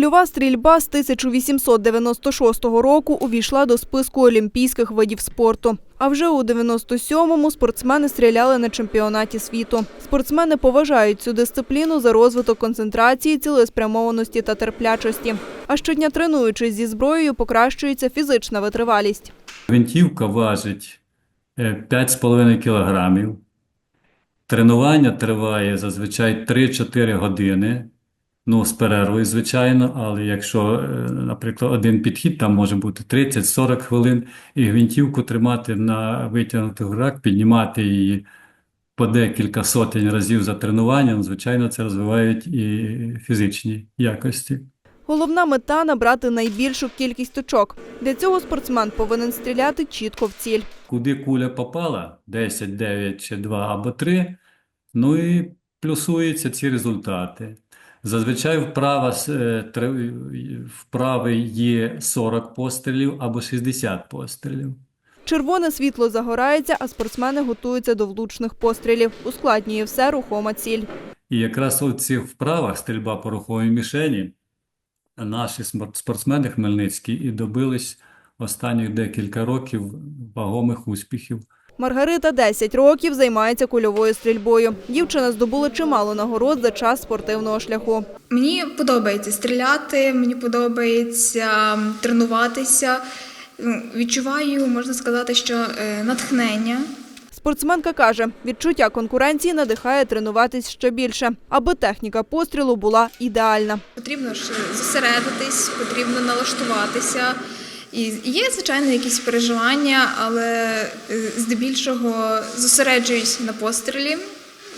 Кульова стрільба з 1896 року увійшла до списку олімпійських видів спорту. А вже у 97-му спортсмени стріляли на чемпіонаті світу. Спортсмени поважають цю дисципліну за розвиток концентрації, цілеспрямованості та терплячості. А щодня тренуючись зі зброєю, покращується фізична витривалість. Гвинтівка важить е, 5,5 кілограмів. Тренування триває зазвичай 3-4 години. Ну, з перервою, звичайно, але якщо, е, наприклад, один підхід, там може бути 30-40 хвилин, і гвинтівку тримати на витягнутих руках, піднімати її по декілька сотень разів за тренуванням, звичайно, це розвивають і фізичні якості. Головна мета набрати найбільшу кількість очок. Для цього спортсмен повинен стріляти чітко в ціль. куди куля попала, 10, 9 чи 2 або 3, ну і плюсуються ці результати. Зазвичай вправа, е, тре- вправи є 40 пострілів або 60 пострілів. Червоне світло загорається, а спортсмени готуються до влучних пострілів. Ускладнює все рухома ціль. І якраз у цих вправах стрільба по руховій мішені наші смор- спортсмени хмельницькі і добились останніх декілька років вагомих успіхів. Маргарита 10 років займається кульовою стрільбою. Дівчина здобула чимало нагород за час спортивного шляху. Мені подобається стріляти, мені подобається тренуватися. Ну, Відчуваю, можна сказати, що е, натхнення. Спортсменка каже, відчуття конкуренції надихає тренуватись ще більше, аби техніка пострілу була ідеальна. Потрібно ж зосередитись, потрібно налаштуватися. І є, звичайно, якісь переживання, але е, здебільшого зосереджуюсь на пострілі,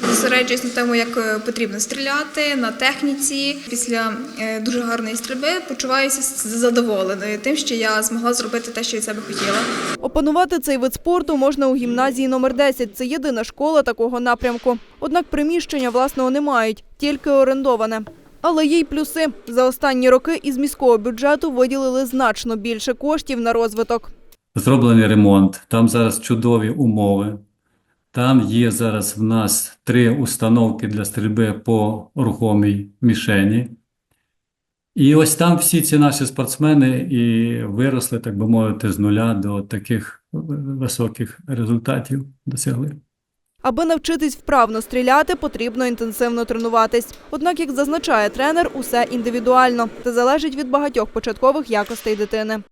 зосереджуюсь на тому, як е, потрібно стріляти, на техніці. Після е, дуже гарної стрільби почуваюся задоволеною тим, що я змогла зробити те, що від себе хотіла. Опанувати цей вид спорту можна у гімназії номер 10. Це єдина школа такого напрямку. Однак приміщення власного не мають, тільки орендоване. Але є й плюси. За останні роки із міського бюджету виділили значно більше коштів на розвиток. Зроблений ремонт, там зараз чудові умови. Там є зараз в нас три установки для стрільби по рухомій мішені. І ось там всі ці наші спортсмени і виросли, так би мовити, з нуля до таких високих результатів досягли. Аби навчитись вправно стріляти, потрібно інтенсивно тренуватись. Однак, як зазначає тренер, усе індивідуально та залежить від багатьох початкових якостей дитини.